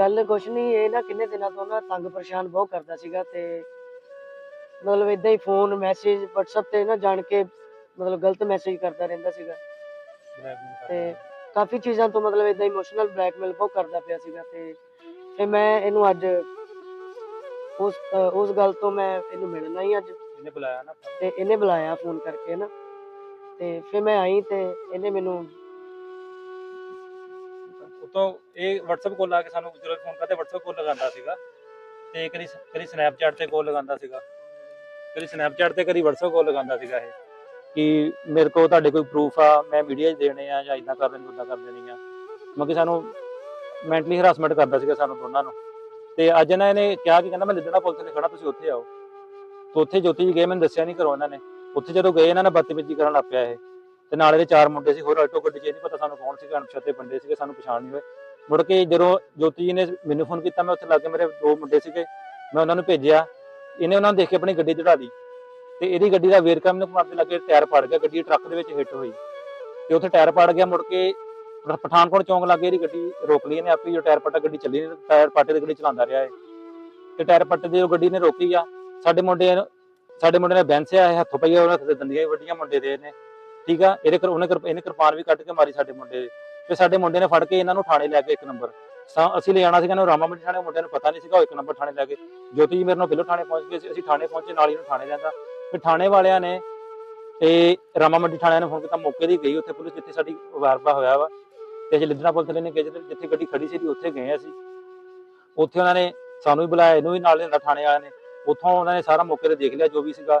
ਗੱਲ ਕੁਛ ਨਹੀਂ ਇਹ ਨਾ ਕਿੰਨੇ ਦਿਨਾਂ ਤੋਂ ਨਾ ਤੰਗ ਪਰੇਸ਼ਾਨ ਬਹੁਤ ਕਰਦਾ ਸੀਗਾ ਤੇ ਮਤਲਬ ਇਦਾਂ ਹੀ ਫੋਨ ਮੈਸੇਜ WhatsApp ਤੇ ਨਾ ਜਾਣ ਕੇ ਮਤਲਬ ਗਲਤ ਮੈਸੇਜ ਕਰਦਾ ਰਹਿੰਦਾ ਸੀਗਾ। ਤੇ ਕਾਫੀ ਚੀਜ਼ਾਂ ਤੋਂ ਮਤਲਬ ਇਦਾਂ ਇਮੋਸ਼ਨਲ ਬਲੈਕਮੇਲ ਬਹੁਤ ਕਰਦਾ ਪਿਆ ਸੀਗਾ ਤੇ ਫਿਰ ਮੈਂ ਇਹਨੂੰ ਅੱਜ ਉਸ ਉਸ ਗੱਲ ਤੋਂ ਮੈਂ ਇਹਨੂੰ ਮਿਲਣਾ ਹੀ ਅੱਜ। ਇਹਨੇ ਬੁਲਾਇਆ ਨਾ ਤੇ ਇਹਨੇ ਬੁਲਾਇਆ ਫੋਨ ਕਰਕੇ ਨਾ। ਤੇ ਫਿਰ ਮੈਂ ਆਈ ਤੇ ਇਹਨੇ ਮੈਨੂੰ ਉਤੋਂ ਇਹ WhatsApp ਕੋਲ ਆ ਕੇ ਸਾਨੂੰ ਜਦੋਂ ਫੋਨ ਕਰਦੇ, WhatsApp ਕੋਲ ਲਗਾਉਂਦਾ ਸੀਗਾ। ਤੇ ਕਦੀ ਕਦੀ Snapchat ਤੇ ਕੋਲ ਲਗਾਉਂਦਾ ਸੀਗਾ। ਕਦੀ Snapchat ਤੇ, ਕਦੀ WhatsApp ਕੋਲ ਲਗਾਉਂਦਾ ਸੀਗਾ ਇਹ। ਕਿ ਮੇਰੇ ਕੋਲ ਤੁਹਾਡੇ ਕੋਈ ਪ੍ਰੂਫ ਆ, ਮੈਂ ਵੀਡੀਓ ਦੇਣੇ ਆ ਜਾਂ ਇਦਾਂ ਕਰ ਦੇਣੀ ਉਦਾਂ ਕਰ ਦੇਣੀ ਆ। ਮਤਲਬ ਸਾਨੂੰ ਮੈਂਟਲੀ ਹਰਾਸਮੈਂਟ ਕਰਦਾ ਸੀਗਾ ਸਾਨੂੰ ਦੋਨਾਂ ਨੂੰ। ਤੇ ਅੱਜ ਨਾ ਇਹਨੇ ਕਿਹਾ ਕਿ ਕਹਿੰਦਾ ਮੈਂ ਲਿੱਦੜਾ ਪੁਲਿਸ ਤੇ ਖੜਾ, ਤੁਸੀਂ ਉੱਥੇ ਆਓ। ਤੇ ਉੱਥੇ ਜੋਤੀ ਜੀ ਗਏ, ਮੈਨੂੰ ਦੱਸਿਆ ਨਹੀਂ ਕਰੋ ਇਹਨਾਂ ਨੇ। ਉੱਥੇ ਜਦੋਂ ਗਏ, ਇਹਨਾਂ ਨੇ ਬਦਤਮੀਜ਼ੀ ਕਰਨ ਲੱਗ ਪਿਆ ਇਹ। ਤੇ ਨਾਲ ਇਹਦੇ ਚਾਰ ਮੁੰਡੇ ਸੀ, ਹੋਰ ਆਲਟੋ ਗੱਡੀ 'ਚ ਇਹ ਨਹੀਂ ਪਤਾ ਸਾਨੂੰ ਕੌਣ ਸੀ ਅਣਪਛਾਤੇ ਬੰਦੇ ਸੀਗੇ, ਸਾਨੂੰ ਪਛਾਣ ਨਹੀਂ ਹੋਏ। ਮੁੜ ਕੇ ਜਦੋਂ ਜੋਤੀ ਜੀ ਨੇ ਮੈਨੂੰ ਫੋਨ ਕੀਤਾ, ਮੈਂ ਉੱਥੇ ਲੱਗੇ ਮੇਰੇ ਦੋ ਮੁੰਡੇ ਸੀਗੇ, ਮੈਂ ਉਹਨਾਂ ਨੂੰ ਭੇਜਿਆ। ਇਹਨੇ ਉਹਨਾਂ ਨੂੰ ਦੇਖ ਕੇ ਆਪਣੀ ਗੱਡੀ ਚੜਾ ਲਈ। ਤੇ ਇਹਦੀ ਗੱਡੀ ਦਾ ਵੇਰਕਮ ਨੂੰ ਮਾਰਦੇ ਲੱਗੇ ਟਾਇਰ ਪੜ ਗਿਆ, ਗੱਡੀ ਟਰੱਕ ਦੇ ਵਿੱਚ ਹਿੱਟ ਹੋਈ। ਤੇ ਉੱਥੇ ਟਾਇਰ ਪੜ ਗਿਆ, ਮੁੜ ਕੇ ਪਠਾਨਕੋਟ ਚੌਂਕ ਲੱਗੇ ਇਹਦੀ ਗੱਡੀ ਰੋਕ ਲਈ ਇਹਨੇ ਆਪੇ, ਜੋ ਟਾਇਰ ਪੱਟਾ ਗੱਡੀ ਚੱਲੀ ਨਹੀਂ ਟਾਇਰ ਪਾਟੇ ਦੀ ਗੱਡੀ ਚਲਾਉਂਦਾ ਰਿਹਾ ਇਹ। ਤੇ ਟਾਇਰ ਪੱਟੇ ਦੀ ਉਹ ਗੱਡੀ ਨੇ ਰੋਕੀ ਆ। ਸਾਡੇ ਮੁੰਡੇ ਨੂੰ- ਸਾਡੇ ਮੁੰਡੇ ਨੇ ਬੈਂਸਿਆ ਇਹ ਹੱਥੋਂ ਪਈਆ, ਉਹਨਾਂ ਤੇ ਦੰਦੀਆਂ ਵੱਡੀਆਂ ਮੁੰਡੇ ਦੇ ਨੇ ਠੀਕ ਆ? ਇਹਦੇ ਕਰ ਉਹਨੇ ਕਿਰਪ- ਇਹਨੇ ਕਿਰਪਾਨ ਵੀ ਕੱਢ ਕੇ ਮਾਰੀ ਸਾਡੇ ਮੁੰਡੇ ਦੇ। ਤੇ ਸਾਡੇ ਮੁੰਡੇ ਨੇ ਫੜ ਕੇ ਇਹਨਾਂ ਨੂੰ ਥਾਣੇ ਲੈ ਕੇ ਇੱਕ ਨੰਬਰ। ਸਾ- ਅਸੀਂ ਲੈ ਜਾਣਾ ਸੀਗਾ ਇਹਨੂੰ ਰਾਮਾ ਮੰਡੀ ਥਾਣੇ, ਮੁੰਡਿਆਂ ਨੂੰ ਪਤਾ ਨਹੀਂ ਸੀਗਾ, ਉਹ ਇੱਕ ਨੰਬਰ ਥਾਣੇ ਲੈ ਕੇ ਜੋਤੀ ਜੀ ਮੇਰੇ ਨਾਲ ਬਿੱਲੋ ਥਾਣੇ ਪਹੁੰਚ ਗਏ ਸੀ, ਅਸੀਂ ਥਾਣੇ ਪਹੁੰਚੇ, ਨਾਲ ਹੀ ਇਹਨੂੰ ਥਾਣੇ ਲਿਆਂਦਾ। ਫਿਰ ਥਾਣੇ ਵਾਲਿਆਂ ਨੇ ਤੇ ਰਾਮਾ ਮੰਡੀ ਥਾਣਿਆਂ ਨੇ ਫੋਨ ਕੀਤਾ, ਮੌਕੇ ਦੀ ਗਈ ਉੱਥੇ ਪੁਲਿਸ, ਜਿੱਥੇ ਸਾਡੀ ਵਾਰਪਾ ਹੋਇਆ ਵਾ। ਤੇ ਅਸੀਂ ਲਿੱਦਣਾ ਪੁਲਿਸ ਵਾਲੇ ਨੇ ਕਿਹਾ, ਜਿੱਥੇ ਜਿੱਥੇ ਗੱਡੀ ਖੜੀ ਸੀ ਉੱਥੇ ਗਏ ਅਸੀਂ। ਉੱਥੇ ਉਹਨਾਂ ਨੇ ਸਾਨੂੰ ਵੀ ਬੁਲਾਇਆ, ਇਹਨੂੰ ਵੀ ਨਾਲ ਲਿਆਂਦਾ ਥਾਣੇ ਵਾਲਿਆਂ ਨੇ। ਉੱਥੋਂ ਉਹਨਾਂ ਨੇ ਸਾਰਾ ਮੌਕੇ ਤੇ ਦੇਖ ਲਿਆ, ਜੋ ਵੀ ਸੀਗਾ।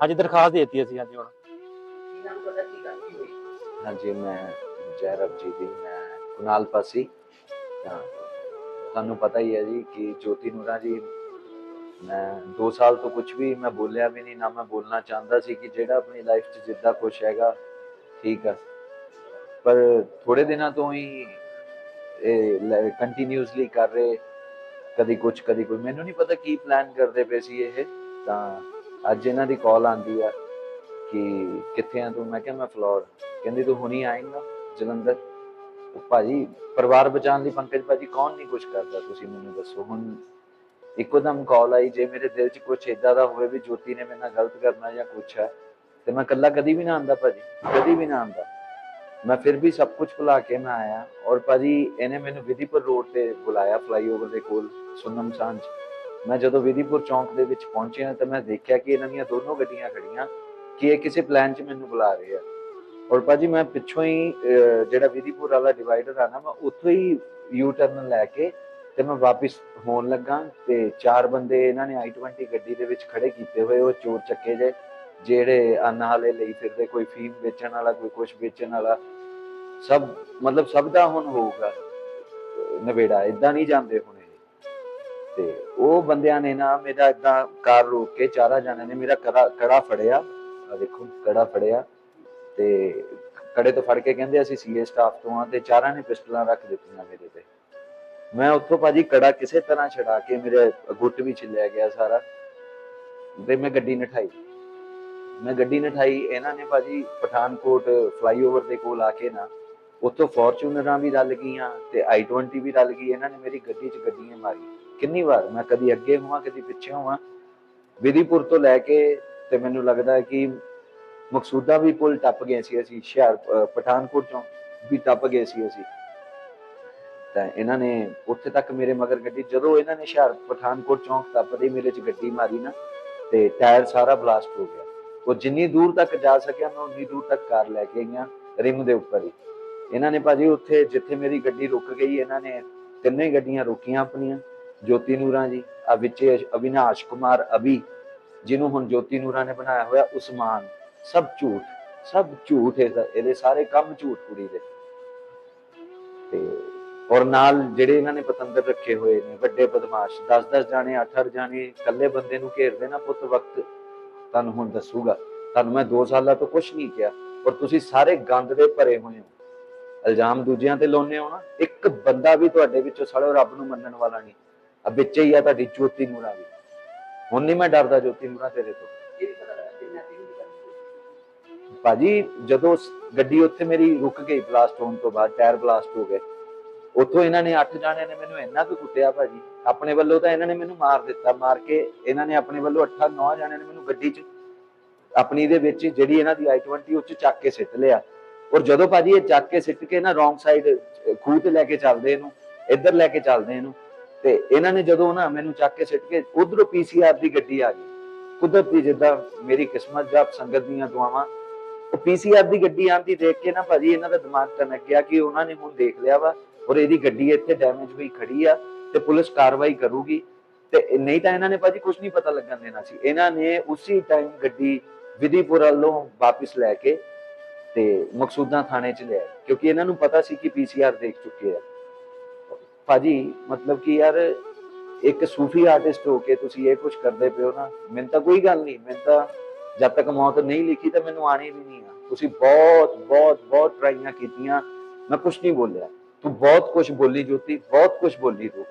ਹਾਂਜੀ ਦਰਖਾਸਤ ਦੇ ਦਿੱਤੀ ਅਸੀਂ ਹਾਂਜੀ ਹੁਣ। ਹਾਂਜੀ ਮੈਂ ਜੈਰਬ ਜੀ ਦੀ ਮੈਂ ਕੁਨਾਲ ਪਾਸੀ ਤਾਂ ਤੁਹਾਨੂੰ ਪਤਾ ਹੀ ਹੈ ਜੀ ਕਿ ਜੋਤੀ ਨੂਰਾ ਜੀ ਮੈਂ 2 ਸਾਲ ਤੋਂ ਕੁਝ ਵੀ ਮੈਂ ਬੋਲਿਆ ਵੀ ਨਹੀਂ ਨਾ ਮੈਂ ਬੋਲਣਾ ਚਾਹੁੰਦਾ ਸੀ ਕਿ ਜਿਹੜਾ ਆਪਣੀ ਲਾਈਫ 'ਚ ਜਿੱਦਾਂ ਕੁਝ ਹੈਗਾ ਠੀਕ ਆ। ਪਰ ਥੋੜੇ ਦਿਨਾਂ ਤੋਂ ਹੀ ਇਹ ਕੰਟੀਨਿਊਸਲੀ ਕਰ ਰਹੇ। ਕਦੀ ਕੁਝ ਕਦੀ ਕੋਈ। ਮੈਨੂੰ ਨਹੀਂ ਪਤਾ ਕੀ ਪਲਾਨ ਕਰਦੇ ਪਏ ਸੀ ਇਹ ਤਾਂ ਅੱਜ ਇਹਨਾਂ ਦੀ ਕਾਲ ਆਂਦੀ ਆ ਕਿ ਕਿੱਥੇ ਆ ਤੂੰ? ਮੈਂ ਕਿਹਾ, ਮੈਂ ਫਲੋਰ। ਕਹਿੰਦੀ, ਤੂੰ ਹੁਣੀ ਆਏਂਗਾ ਜਲੰਧਰ। ਭਾਜੀ, ਪਰਿਵਾਰ ਬਚਾਉਣ ਲਈ ਪੰਕਜ ਭਾਜੀ ਕੌਣ ਨਹੀਂ ਕੁਝ ਕਰਦਾ, ਤੁਸੀਂ ਮੈਨੂੰ ਦੱਸੋ। ਹੁਣ ਇੱਕੋ ਦਮ ਕਾਲ ਆਈ, ਜੇ ਮੇਰੇ ਦਿਲ 'ਚ ਕੁਝ ਇਦਾਂ ਦਾ ਹੋਵੇ ਵੀ ਜੋਤੀ ਨੇ ਮੇਰੇ ਨਾਲ ਗਲਤ ਕਰਨਾ ਜਾਂ ਕੁਝ ਹੈ, ਤੇ ਮੈਂ ਇਕੱਲਾ ਕਦੀ ਵੀ ਨਾ ਆਂਦਾ ਭਾਜੀ, ਕਦੀ ਵੀ ਨਾ ਆਂਦਾ ਮੈਂ ਫਿਰ ਵੀ ਸਭ ਕੁਝ ਭੁਲਾ ਕੇ ਮੈਂ ਆਇਆ ਔਰ ਭਾਜੀ, ਇਹਨੇ ਮੈਨੂੰ ਵਿਧੀਪੁਰ ਰੋਡ ਤੇ ਬੁਲਾਇਆ ਫਲਾਈਓਵਰ ਦੇ ਕੋਲ, ਸੁਨਮ ਚ ਮੈਂ ਜਦੋਂ ਵਿਧੀਪੁਰ ਚੌਂਕ ਦੇ ਵਿੱਚ ਪਹੁੰਚਿਆ ਤਾਂ ਮੈਂ ਦੇਖਿਆ ਕਿ ਇਹਨਾਂ ਦੀਆਂ ਦੋਨੋਂ ਗੱਡੀਆਂ ਖੜੀਆਂ ਕਿ ਇਹ ਕਿਸੇ ਪਲਾਨ 'ਚ ਮੈਨੂੰ ਬੁਲਾ ਰਹੇ ਆ। ਔਰ ਭਾਜੀ ਮੈਂ ਪਿੱਛੋਂ ਹੀ ਜਿਹੜਾ ਵਿਧੀਪੁਰ ਵਾਲਾ ਡਿਵਾਈਡਰ ਆ ਨਾ ਮੈਂ ਉੱਥੋਂ ਹੀ ਯੂ ਟਰਨ ਲੈ ਕੇ ਤੇ ਮੈਂ ਵਾਪਸ ਹੋਣ ਲੱਗਾ ਤੇ ਚਾਰ ਬੰਦੇ ਇਹਨਾਂ ਨੇ i20 ਗੱਡੀ ਦੇ ਵਿੱਚ ਖੜੇ ਕੀਤੇ ਹੋਏ ਉਹ ਚੋਰ ਚੱਕੇ ਜੇ ਜਿਹੜੇ ਅੰਨ ਹਾਲੇ ਲਈ ਫਿਰਦੇ ਕੋਈ ਫੀਮ ਵੇਚਣ ਵਾਲਾ ਕੋਈ ਕੁਝ ਵੇਚਣ ਵਾਲਾ ਸਭ ਮਤਲਬ ਸਭ ਦਾ ਹੁਣ ਹੋਊਗਾ ਅਹ, ਨਵੇੜਾ ਇਦਾਂ ਨਹੀਂ ਜਾਂਦੇ ਹੁਣ। ਤੇ ਉਹ ਬੰਦਿਆਂ ਨੇ ਨਾ ਮੇਰਾ ਇਦਾਂ ਕਾਰ ਰੋਕ ਕੇ ਚਾਰਾ ਜਾਣਿਆਂ ਨੇ ਮੇਰਾ ਕੜਾ ਕੜਾ ਫੜਿਆ। ਆ ਦੇਖੋ, ਕੜਾ ਫੜਿਆ ਤੇ ਕੜੇ ਤੋਂ ਫੜ ਕੇ ਕਹਿੰਦੇ ਅਸੀਂ ਸੀਏ ਸਟਾਫ ਤੋਂ ਆ ਤੇ ਚਾਰਾਂ ਨੇ ਪਿਸਟਲਾਂ ਰੱਖ ਦਿੱਤੀਆਂ ਮੇਰੇ ਤੇ। ਮੈਂ ਉੱਥੋਂ ਭਾਜੀ ਕੜਾ ਕਿਸੇ ਤਰ੍ਹਾਂ ਛਡਾ ਕੇ ਮੇਰੇ ਗੁੱਟ ਵਿੱਚ ਲੈ ਗਿਆ ਸਾਰਾ ਤੇ ਮੈਂ ਗੱਡੀ ਨਠਾਈ। ਮੈਂ ਗੱਡੀ ਨਠਾਈ, ਇਹਨਾਂ ਨੇ ਭਾਜੀ ਪਠਾਨਕੋਟ ਫਲਾਈਓਵਰ ਦੇ ਕੋਲ ਆ ਕੇ ਨਾ ਉੱਥੋਂ ਫੋਰਚੂਨਰਾਂ ਵੀ ਰਲ ਗਈਆਂ ਤੇ i20 ਵੀ ਰਲ ਗਈ, ਇਹਨਾਂ ਨੇ ਮੇਰੀ ਗੱਡੀ 'ਚ ਗੱਡੀਆਂ ਮਾਰੀ ਕਿੰਨੀ ਵਾਰ ਮੈਂ ਕਦੀ ਅੱਗੇ ਹੋਵਾਂ, ਕਦੀ ਪਿੱਛੇ ਹੋਵਾਂ? ਵਿਧੀਪੁਰ ਤੋਂ ਲੈ ਕੇ ਤੇ ਮੈਨੂੰ ਲੱਗਦਾ ਕਿ ਮਕਸੂਦਾ ਵੀ ਪੁਲ ਟੱਪ ਗਏ ਸੀ ਅਸੀਂ, ਹੁਸ਼ਿਆਰ ਪਠਾਨਕੋਟ ਚੋਂ ਵੀ ਟੱਪ ਗਏ ਸੀ ਅਸੀਂ। ਤਾਂ ਇਹਨਾਂ ਨੇ ਉੱਥੇ ਤੱਕ ਮੇਰੇ ਮਗਰ ਗੱਡੀ, ਜਦੋਂ ਇਹਨਾਂ ਨੇ ਹੁਸ਼ਿਆਰ ਪਠਾਨਕੋਟ ਚੌਂਕ ਟੱਪਦੇ ਮੇਰੇ 'ਚ ਗੱਡੀ ਮਾਰੀ ਨਾ, ਤੇ ਟਾਇਰ ਸਾਰਾ ਬਲਾਸਟ ਹੋ ਗਿਆ। ਉਹ ਜਿੰਨੀ ਦੂਰ ਤੱਕ ਜਾ ਸਕਿਆ, ਮੈਂ ਉਨੀ ਦੂਰ ਤੱਕ ਕਾਰ ਲੈ ਕੇ ਗਈਆਂ ਰਿਮ ਦੇ ਉੱਪਰ ਹੀ। ਇਹਨਾਂ ਨੇ ਭਾਜੀ ਉੱਥੇ ਜਿੱਥੇ ਮੇਰੀ ਗੱਡੀ ਰੁਕ ਗਈ, ਇਹਨਾਂ ਨੇ ਤਿੰਨੇ ਗੱਡੀਆਂ ਰੁਕੀਆਂ ਆਪਣੀਆਂ। ਜੋਤੀ ਨੂਰਾਂ ਜੀ, ਆ ਵਿੱਚੇ ਅਵਿਨਾਸ਼ ਕੁਮਾਰ ਅਭੀ, ਜਿਹਨੂੰ ਹੁਣ ਜੋਤੀ ਨੂਰਾਂ ਨੇ ਬਣਾਇਆ ਹੋਇਆ ਉਸਮਾਨ। ਸਭ ਝੂਠ ਸਭ ਝੂਠ ਇਹਦਾ, ਇਹਦੇ ਸਾਰੇ ਕੰਮ ਝੂਠ ਕੁੜੀ ਦੇ। ਤੇ ਔਰ ਨਾਲ ਜਿਹੜੇ ਇਹਨਾਂ ਨੇ ਪਤੰਦਰ ਰੱਖੇ ਹੋਏ ਨੇ, ਵੱਡੇ ਬਦਮਾਸ਼ 10-10 ਜਾਣੇ 8-8 ਜਾਣੇ, ਇਕੱਲੇ ਬੰਦੇ ਨੂੰ ਘੇਰਦੇ ਨਾ ਪੁੱਤ ਵਕਤ, ਤੁਹਾਨੂੰ ਹੁਣ ਦੱਸੂਗਾ। ਤੁਹਾਨੂੰ ਮੈਂ 2 ਸਾਲਾਂ ਤੋਂ ਕੁਝ ਨਹੀਂ ਕਿਹਾ, ਔਰ ਤੁਸੀਂ ਸਾਰੇ ਗੰਦ ਦੇ ਭਰੇ ਹੋਏ ਹੋ। ਇਲਜ਼ਾਮ ਦੂਜਿਆਂ ਤੇ ਲਾਉਨੇ ਹੋ ਨਾ, ਇੱਕ ਬੰਦਾ ਵੀ ਤੁਹਾਡੇ ਵਿੱਚੋਂ ਸਾਲੋ ਰੱਬ ਨੂੰ ਮੰਨਣ ਵਾਲਾ ਨਹੀਂ। ਆ ਵਿੱਚ ਹੀ ਆ ਤੁਹਾਡੀ ਜੋਤੀ ਨੂਰਾ ਵੀ ਹੁਣ ਨਹੀਂ ਮੈਂ ਡਰਦਾ ਜੋਤੀ ਨੂਰਾ ਤੇਰੇ ਤੋਂ। ਭਾਜੀ, ਜਦੋਂ ਗੱਡੀ ਉੱਥੇ ਮੇਰੀ ਰੁਕ ਗਈ ਬਲਾਸਟ ਹੋਣ ਤੋਂ ਬਾਅਦ ਟਾਇਰ ਬਲਾਸਟ ਹੋ ਗਏ। ਉੱਥੋਂ ਇਹਨਾਂ ਨੇ 8 ਜਾਣਿਆਂ ਨੇ ਮੈਨੂੰ ਇੰਨਾ ਕੁ ਕੁੱਟਿਆ ਭਾਜੀ। ਆਪਣੇ ਵੱਲੋਂ ਤਾਂ ਇਹਨਾਂ ਨੇ ਮੈਨੂੰ ਮਾਰ ਦਿੱਤਾ, ਮਾਰ ਕੇ ਇਹਨਾਂ ਨੇ ਆਪਣੇ ਵੱਲੋਂ 8 9 ਜਾਣਿਆਂ ਨੇ ਮੈਨੂੰ ਗੱਡੀ 'ਚ ਆਪਣੀ ਦੇ ਵਿੱਚ ਜਿਹੜੀ ਇਹਨਾਂ ਦੀ i20 ਉੱਚ ਚੱਕ ਕੇ ਸਿੱਟ ਲਿਆ। ਔਰ ਜਦੋਂ ਭਾਜੀ ਇਹ ਚੱਕ ਕੇ ਸਿੱਟ ਕੇ ਨਾ ਰੋਂਗ ਸਾਈਡ ਖੂਹ ਤੇ ਲੈ ਕੇ ਚੱਲਦੇ ਇਹਨੂੰ, ਇੱਧਰ ਲੈ ਕੇ ਚੱਲਦੇ ਇਹਨੂੰ। ਤੇ ਇਹਨਾਂ ਨੇ ਜਦੋਂ ਨਾ ਮੈਨੂੰ ਚੱਕ ਕੇ ਸਿੱਟ ਕੇ ਉਧਰੋਂ ਪੀਸੀਆਰ ਦੀ ਗੱਡੀ ਆ ਗਈ। ਕੁਦਰਤੀ ਜਿੱਦਾਂ ਮੇਰੀ ਕਿਸਮਤ ਜਾਂ ਸੰਗਤ ਦੀਆਂ ਦੁਆਵਾਂ, ਉਹ ਪੀਸੀਆਰ ਦੀ ਗੱਡੀ ਆਂਦੀ ਦੇਖ ਕੇ ਨਾ ਭਾਜੀ ਇਹਨਾਂ ਦਾ ਦਿਮਾਗ ਟਨਕ ਗਿਆ ਕਿ ਉਹਨਾਂ ਨੇ ਹੁਣ ਦੇਖ ਲਿਆ ਵਾ ਔਰ ਇਹਦੀ ਗੱਡੀ ਇੱਥੇ ਡੈਮੇਜ ਹੋਈ ਖੜੀ ਆ ਤੇ ਪੁਲਿਸ ਕਾਰਵਾਈ ਕਰੂਗੀ। ਤੇ ਨਹੀਂ ਤਾਂ ਇਹਨਾਂ ਨੇ ਭਾਜੀ ਕੁਝ ਨਹੀਂ ਪਤਾ ਲੱਗਣ ਦੇਣਾ ਸੀ। ਇਹਨਾਂ ਨੇ ਉਸੇ ਟਾਈਮ ਗੱਡੀ ਵਿਧੀਪੁਰ ਵੱਲੋਂ ਵਾਪਸ ਲੈ ਕੇ ਤੇ ਮਕਸੂਦਾਂ ਥਾਣੇ ਚ ਲਿਆ ਕਿਉਂਕਿ ਇਹਨਾਂ ਨੂੰ ਪਤਾ ਸੀ ਕਿ ਪੀਸੀਆਰ ਦੇਖ ਚੁੱਕੇ ਆ। ਭਾਜੀ, ਮਤਲਬ ਕਿ ਯਾਰ ਇੱਕ ਸੂਫੀ ਆਰਟਿਸਟ ਹੋ ਕੇ ਤੁਸੀਂ ਇਹ ਕੁਝ ਕਰਦੇ ਪਿਓ ਨਾ, ਮੈਨੂੰ ਤਾਂ ਕੋਈ ਗੱਲ ਨਹੀਂ, ਮੈਨੂੰ ਤਾਂ ਜਦ ਤੱਕ ਮੌਤ ਨਹੀਂ ਲਿਖੀ ਤਾਂ ਮੈਨੂੰ ਆਣੀ ਵੀ ਨਹੀਂ ਆ। ਤੁਸੀਂ ਬਹੁਤ ਬਹੁਤ ਬਹੁਤ ਟਰਾਈਆਂ ਕੀਤੀਆਂ, ਮੈਂ ਕੁਝ ਨਹੀਂ ਬੋਲਿਆ। ਤੂੰ ਬਹੁਤ ਕੁਝ ਬੋਲੀ ਜੋਤੀ, ਬਹੁਤ ਕੁਝ ਬੋਲੀ ਤੂੰ।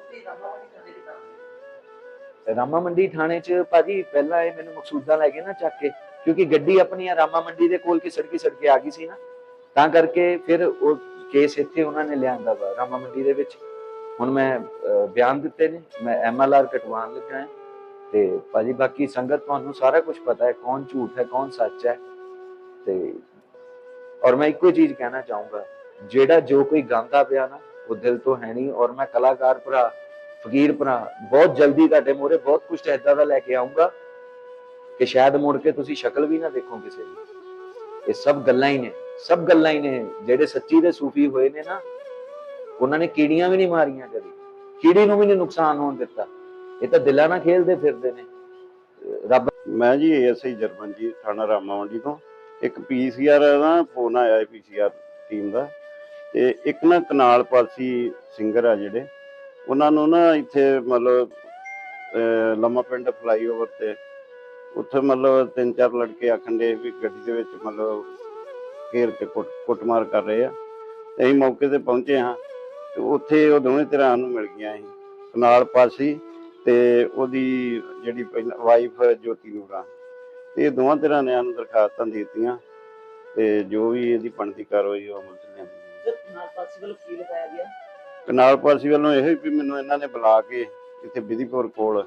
ਰਾਮਾ ਮੰਡੀ ਥਾਣੇ 'ਚ ਭਾਜੀ, ਪਹਿਲਾਂ ਇਹ ਮੈਨੂੰ ਮਕਸੂਦਾਂ ਲੈ ਕੇ ਨਾ ਚੱਕ ਕੇ, ਕਿਉਂਕਿ ਗੱਡੀ ਆਪਣੀ ਆ ਰਾਮਾ ਮੰਡੀ ਦੇ ਕੋਲ ਕੀ ਸੜਕੀ ਸੜਕੇ ਆ ਗਈ ਸੀ ਨਾ। ਤਾਂ ਕਰਕੇ ਫਿਰ ਉਹ ਕੇਸ ਇੱਥੇ ਉਹਨਾਂ ਨੇ ਲਿਆਂਦਾ ਵਾ, ਰਾਮਾ ਮੰਡੀ ਦੇ ਵਿੱਚ। ਹੁਣ ਮੈਂ ਬਿਆਨ ਦਿੱਤੇ ਨੇ, ਮੈਂ ਐਮਐਲਆਰ ਕਟਵਾਉਣ ਲੱਗਾ ਹਾਂ ਤੇ ਭਾਜੀ ਬਾਕੀ ਸੰਗਤ ਤੁਹਾਨੂੰ ਸਾਰਾ ਕੁਝ ਪਤਾ ਹੈ, ਕੌਣ ਝੂਠ ਹੈ, ਕੌਣ ਸੱਚ ਹੈ ਤੇ ਔਰ ਮੈਂ ਇੱਕੋ ਚੀਜ਼ ਕਹਿਣਾ ਚਾਹੂੰਗਾ, ਜਿਹੜਾ ਜੋ ਕੋਈ ਗਾਉਂਦਾ ਪਿਆ ਨਾ, ਉਹ ਦਿਲ ਤੋਂ ਹੈ ਨਹੀਂ ਔਰ ਮੈਂ ਕਲਾਕਾਰ ਭਰਾ, ਫਕੀਰ ਭਰਾ ਬਹੁਤ ਜਲਦੀ ਤੁਹਾਡੇ ਮੂਹਰੇ ਬਹੁਤ ਕੁਝ ਏਦਾਂ ਦਾ ਲੈ ਕੇ ਆਉਂਗਾ ਕਿ ਸ਼ਾਇਦ ਮੁੜ ਕੇ ਤੁਸੀਂ ਸ਼ਕਲ ਵੀ ਨਾ ਦੇਖੋ ਕਿਸੇ ਦੀ। ਇਹ ਸਭ ਗੱਲਾਂ ਹੀ ਨੇ, ਸਭ ਗੱਲਾਂ ਹੀ ਨੇ, ਜਿਹੜੇ ਸੱਚੀ ਦੇ ਸੂਫੀ ਹੋਏ ਨੇ ਨਾ ਉਹਨਾਂ ਨੇ ਕੀੜੀਆਂ ਵੀ ਨਹੀਂ ਮਾਰੀਆਂ ਕਦੀ। ਕੀੜੀ ਨੂੰ ਵੀ ਨਹੀਂ ਨੁਕਸਾਨ ਹੋਣ ਦਿੱਤਾ। ਇਹ ਤਾਂ ਦਿਲਾਂ ਨਾਲ ਖੇਲਦੇ ਫਿਰਦੇ ਨੇ। ਰੱਬ ਮੈਂ ਜੀ ਐਸਆਈ ਜਰਮਨ ਜੀ, ਥਾਣਾ ਰਾਮਾ ਤੋਂ। ਇੱਕ ਪੀਸੀਆਰ ਦਾ ਫੋਨ ਆਇਆ ਹੈ ਪੀਸੀਆਰ ਟੀਮ ਦਾ। ਤੇ ਇੱਕ ਨਾ ਕਨਾਲ ਪਾਲਸੀ ਸਿੰਗਰ ਆ ਜਿਹੜੇ, ਉਹਨਾਂ ਨੂੰ ਨਾ ਇੱਥੇ ਮਤਲਬ ਲੰਮਾ ਪਿੰਡ ਫਲਾਈਓਵਰ ਤੇ ਉੱਥੇ ਮਤਲਬ ਤਿੰਨ ਚਾਰ ਲੜਕੇ ਆਖਣ ਦੇ ਵੀ ਗੱਡੀ ਦੇ ਵਿੱਚ ਮਤਲਬ ਘੇਰ ਕੇ ਕੁੱਟਮਾਰ ਕਰ ਰਹੇ ਆ। ਅਸੀਂ ਮੌਕੇ ਤੇ ਪਹੁੰਚੇ ਹਾਂ। ਤੇ ਉੱਥੇ ਉਹ ਦੋਵੇਂ ਧਿਰਾਂ ਨੂੰ ਮਿਲ ਗਈਆਂ ਸੀ ਕਨਾਲ ਪਾਲਸੀ ਤੇ ਉਹਦੀ ਜਿਹੜੀ ਪਹਿਲਾਂ ਵਾਈਫ ਜੋਤੀ ਨੂਰਾ ਤੇ ਇਹ ਦੋਵਾਂ ਤਰ੍ਹਾਂ ਨੇ ਸਾਨੂੰ ਦਰਖਾਸਤਾਂ ਦੇ ਦਿੱਤੀਆਂ ਤੇ ਜੋ ਵੀ ਇਹਦੀ ਬਣਦੀ ਕਾਰਵਾਈ ਉਹ ਅਮਲ ਚ ਲਿਆਂਦੀ ਨਾਲ ਪਾਸੇ ਵੱਲੋਂ ਕੀ ਲਗਾਇਆ ਗਿਆ? ਕਨਾਲ ਪਾਲਸੀ ਵੱਲੋਂ ਇਹੋ ਹੀ ਵੀ ਮੈਨੂੰ ਇਹਨਾਂ ਨੇ ਬੁਲਾ ਕੇ ਇੱਥੇ ਵਿਧੀਪੁਰ ਕੋਲ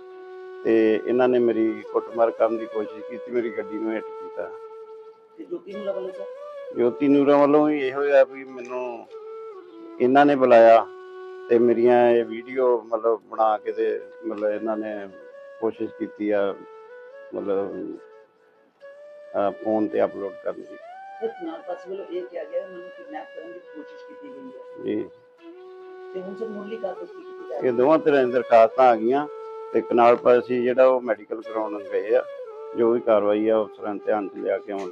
ਤੇ ਇਹਨਾਂ ਨੇ ਮੇਰੀ ਕੁੱਟਮਾਰ ਕਰਨ ਦੀ ਕੋਸ਼ਿਸ਼ ਕੀਤੀ ਮੇਰੀ ਗੱਡੀ ਨੂੰ ਹਿੱਟ ਕੀਤਾ। ਤੇ ਜੋਤੀ ਨੂੰ ਵੱਲੋਂ ਸਰ? ਜੋਤੀ ਨੂਰਾ ਵੱਲੋਂ ਵੀ ਇਹੋ ਆ ਵੀ ਮੈਨੂੰ ਇਹਨਾਂ ਨੇ ਬੁਲਾਇਆ ਤੇ ਮੇਰੀਆਂ ਇਹ ਵੀਡੀਓ ਮਤਲਬ ਬਣਾ ਕੇ ਤੇ ਮਤਲਬ ਇਹਨਾਂ ਨੇ ਕੋਸ਼ਿਸ਼ ਕੀਤੀ ਆ ਮਤਲਬ ਫੋਨ ਤੇ ਅਪਲੋਡ ਕਰਨ ਦੀ। ਨਾਲ ਪਾਸੇ ਵੱਲੋਂ ਇਹ ਕਿਹਾ ਗਿਆ ਮੈਨੂੰ ਕਿਡਨੈਪ ਕਰਨ ਦੀ ਕੋਸ਼ਿਸ਼ ਕੀਤੀ ਗਈ ਹੈ। ਜੀ। ਤੇ ਹੁਣ ਸਰ ਮੁਰਲੀ ਕਾਰਵਾਈ ਕੀ ਕੀਤੀ ਜਾ ਇਹ ਦੋਵਾਂ ਤਰ੍ਹਾਂ ਦੀਆਂ ਦਰਖਾਸਤਾਂ ਆ ਗਈਆਂ ਤੇ ਕਨਾਲ ਪਾਸੀ ਜਿਹੜਾ ਉਹ ਮੈਡੀਕਲ ਕਰਾਉਣ ਗਏ ਆ ਜੋ ਵੀ ਕਾਰਵਾਈ ਆ ਅਫਸਰਾਂ ਨੇ ਧਿਆਨ ਚ ਲਿਆ ਕੇ ਆਉਣ